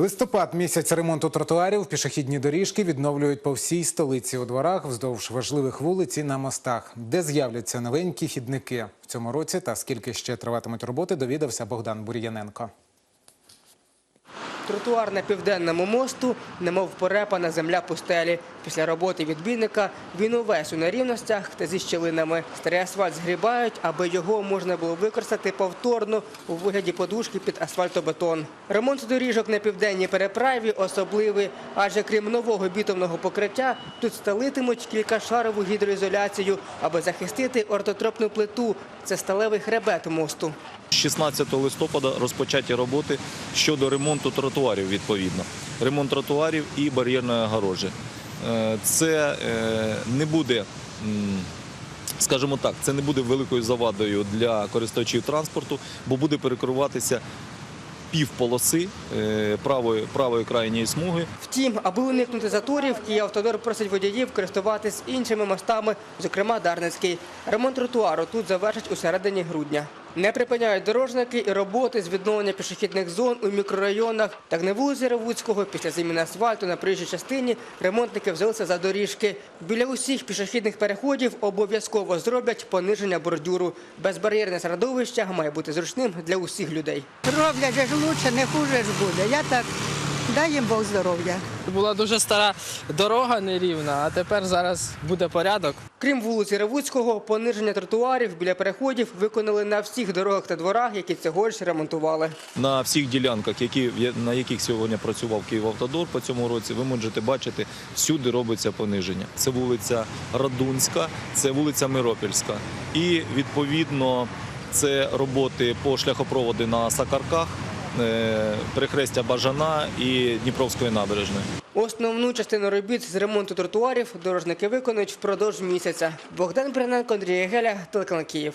Листопад місяць ремонту тротуарів, пішохідні доріжки відновлюють по всій столиці у дворах вздовж важливих вулиць і на мостах, де з'являться новенькі хідники в цьому році. Та скільки ще триватимуть роботи, довідався Богдан Бур'яненко. Тротуар на південному мосту, немов порепана земля пустелі. Після роботи відбійника він увесь у нерівностях та зі щілинами. Старий асфальт згрібають, аби його можна було використати повторно у вигляді подушки під асфальтобетон. Ремонт доріжок на південній переправі особливий, адже крім нового бітумного покриття, тут стелитимуть кількашарову гідроізоляцію, аби захистити ортотропну плиту. Це сталевий хребет мосту. 16 листопада розпочаті роботи щодо ремонту тротуарів відповідно. Ремонт тротуарів і бар'єрної огорожі. Е, Це е, не буде, скажімо так, це не буде великою завадою для користувачів транспорту, бо буде перекриватися півполоси е, правої, правої крайньої смуги Втім, аби уникнути заторів, Київавтодор просить водіїв користуватись іншими мостами, зокрема Дарницький. Ремонт тротуару тут завершать у середині грудня. Не припиняють дорожники і роботи з відновлення пішохідних зон у мікрорайонах. Так на вулиці Ревуцького після заміни асфальту на проїжджій частині ремонтники взялися за доріжки. Біля усіх пішохідних переходів обов'язково зроблять пониження бордюру. Безбар'єрне середовище має бути зручним для усіх людей. Роблять ж лучше, не хуже ж буде. Я так, дай їм Бог здоров'я. Була дуже стара дорога нерівна, а тепер зараз буде порядок. Крім вулиці Ревуцького, пониження тротуарів біля переходів виконали на всіх дорогах та дворах, які цьогоріч ремонтували. на всіх ділянках, які, на яких сьогодні працював Київавтодор по цьому році, ви можете бачити, всюди робиться пониження. Це вулиця Радунська, це вулиця Миропільська. І відповідно це роботи по шляхопроводу на Сакарках, перехрестя Бажана і Дніпровської набережної. Основну частину робіт з ремонту тротуарів дорожники виконують впродовж місяця. Богдан Бриненко, Андрій Геля, телеканал Київ.